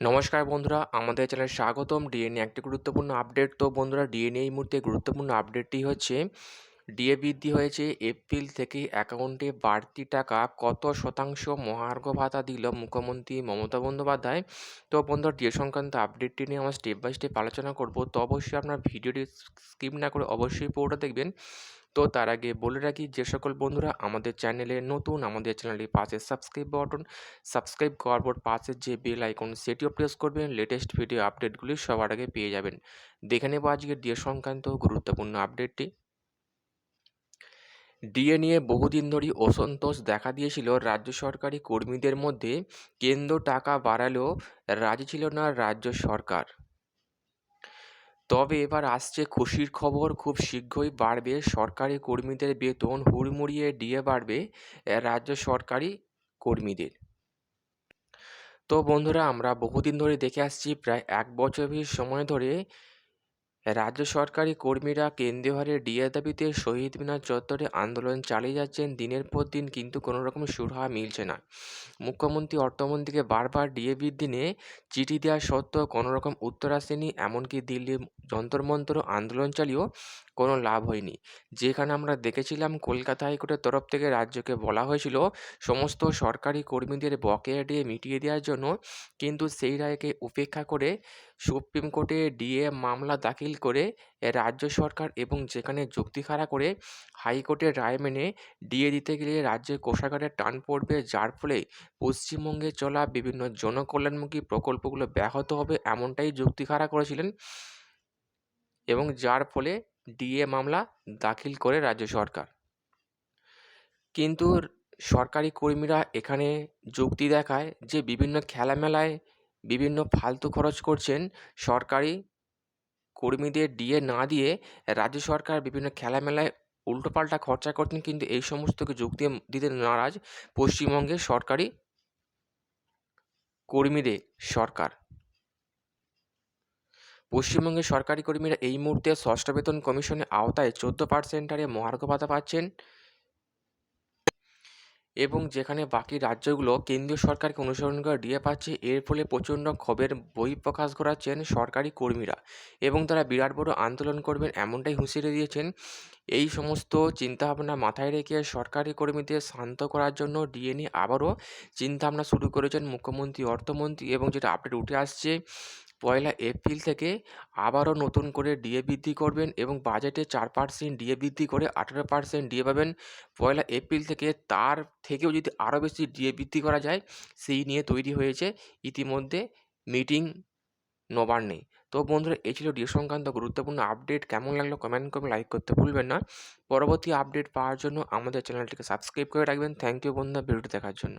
নমস্কার বন্ধুরা, আমাদের চ্যানেলে স্বাগতম। ডিএনএ একটি গুরুত্বপূর্ণ আপডেট। তো বন্ধুরা, ডিএনএ এই মুহূর্তে গুরুত্বপূর্ণ আপডেটটি হচ্ছে, ডিএ বৃদ্ধি হয়েছে এপ্রিল থেকে অ্যাকাউন্টে বাড়তি টাকা। কত শতাংশ মহার্ঘ ভাতা দিল মুখ্যমন্ত্রী মমতা বন্দ্যোপাধ্যায়? তো বন্ধুরা, ডিএ সংক্রান্ত আপডেটটি নিয়ে আমরা স্টেপ বাই স্টেপ আলোচনা করব। তো অবশ্যই আপনার ভিডিওটি স্কিপ না করে অবশ্যই পুরোটা দেখবেন। তো তার আগে বলে রাখি, যে সকল বন্ধুরা আমাদের চ্যানেলে নতুন, আমাদের চ্যানেলের পাশে সাবস্ক্রাইব বাটন সাবস্ক্রাইব করার পর পাশের যে বেল আইকন সেটিও প্রেস করবেন লেটেস্ট ভিডিও আপডেটগুলি সবার আগে পেয়ে যাবেন। দেখে নেব আজকে ডিএ সংক্রান্ত গুরুত্বপূর্ণ আপডেটটি ডিএ নিয়ে বহুদিন ধরেই অসন্তোষ দেখা দিয়েছিল রাজ্য সরকারি কর্মীদের মধ্যে। কেন্দ্র টাকা বাড়ালেও রাজি ছিল না রাজ্য সরকার। তবে এবার আসছে খুশির খবর, খুব শীঘ্রই বাড়বে। সরকারি কর্মীদের বেতন হুড়মুড়িয়ে দিয়ে বাড়বে রাজ্য সরকারি কর্মীদের। তো বন্ধুরা, আমরা বহুদিন ধরে দেখে আসছি, প্রায় এক বছরের সময় ধরে রাজ্য সরকারি কর্মীরা কেন্দ্রীয় হারে ডিএ দাবিতে শহীদ মিনার চত্বরে আন্দোলন চালিয়ে যাচ্ছেন। দিনের পর দিন কিন্তু কোনো রকম সুরাহা মিলছে না। মুখ্যমন্ত্রী অর্থমন্ত্রীকে বারবার ডিএ বৃদ্ধি নিয়ে চিঠি দেওয়া সত্ত্বেও কোনো রকম উত্তর আসেনি। এমনকি দিল্লির যন্তর মন্তর আন্দোলন চালিয়েও কোনো লাভ হয়নি। যেখানে আমরা দেখেছিলাম, কলকাতা হাইকোর্টের তরফ থেকে রাজ্যকে বলা হয়েছিল, সমস্ত সরকারি কর্মীদের বকেয়া ডিএ মিটিয়ে দেওয়ার জন্য। কিন্তু সেই রায়কে উপেক্ষা করে সুপ্রিম কোর্টে ডিএ মামলা দাখিল করে রাজ্য সরকার এবং যেখানে যুক্তি খাড়া করে হাইকোর্টের রায় মেনে ডিএ দিতে গেলে রাজ্যের কোষাগারে টান পড়বে। যার ফলে পশ্চিমবঙ্গে চলা বিভিন্ন জনকল্যাণমুখী প্রকল্পগুলো ব্যাহত হবে এমনটাই যুক্তি খাড়া করেছিলেন এবং যার ফলে ডিএ মামলা দাখিল করে রাজ্য সরকার। কিন্তু সরকারি কর্মীরা এখানে যুক্তি দেখায় যে বিভিন্ন খেলামেলায় বিভিন্ন ফালতু খরচ করছেন সরকারি কর্মীদের ডিএ না দিয়ে রাজ্য সরকার বিভিন্ন খেলামেলায় উল্টোপাল্টা খরচা করতেন কিন্তু এই সমস্তকে যোগ দিয়ে দিতে নারাজ পশ্চিমবঙ্গের সরকারি কর্মীদের সরকার। পশ্চিমবঙ্গের সরকারি কর্মীরা এই মুহূর্তে ষষ্ঠ বেতন কমিশনের আওতায় চোদ্দ পার্সেন্টারে মহার্ঘ ভাতা পাচ্ছেন। এবং যেখানে বাকি রাজ্যগুলো কেন্দ্রীয় সরকারকে অনুসরণ করে ডিএ পাচ্ছে, এর ফলে প্রচণ্ড ক্ষোভের বহিঃপ্রকাশ করাচ্ছেন সরকারি কর্মীরা এবং তারা বিরাট বড় আন্দোলন করবেন এমনটাই হুঁশিয়ারি দিয়েছেন। এই সমস্ত চিন্তাভাবনা মাথায় রেখে সরকারি কর্মীদের শান্ত করার জন্য ডিএ নিয়ে আবারও চিন্তাভাবনা শুরু করেছেন মুখ্যমন্ত্রী, অর্থমন্ত্রী এবং যেটা আপডেট উঠে আসছে, পয়লা এপ্রিল থেকে আবারও নতুন করে ডিএ বৃদ্ধি করবেন এবং বাজেটে চার পার্সেন্ট ডিএ বৃদ্ধি করে আঠেরো পার্সেন্ট ডিএ পাবেন। পয়লা এপ্রিল থেকে তার থেকেও যদি আরও বেশি ডিএ বৃদ্ধি করা যায়, সেই নিয়ে তৈরি হয়েছে ইতিমধ্যে মিটিং নবান্নে। তো বন্ধুরা এই ছিল ডিএ সংক্রান্ত গুরুত্বপূর্ণ আপডেট। কেমন লাগল কমেন্ট করে লাইক করতে ভুলবেন না। পরবর্তী আপডেট পাওয়ার জন্য আমাদের চ্যানেলটিকে সাবস্ক্রাইব করে রাখবেন। থ্যাংক ইউ বন্ধুরা, ভিডিওটি দেখার জন্য।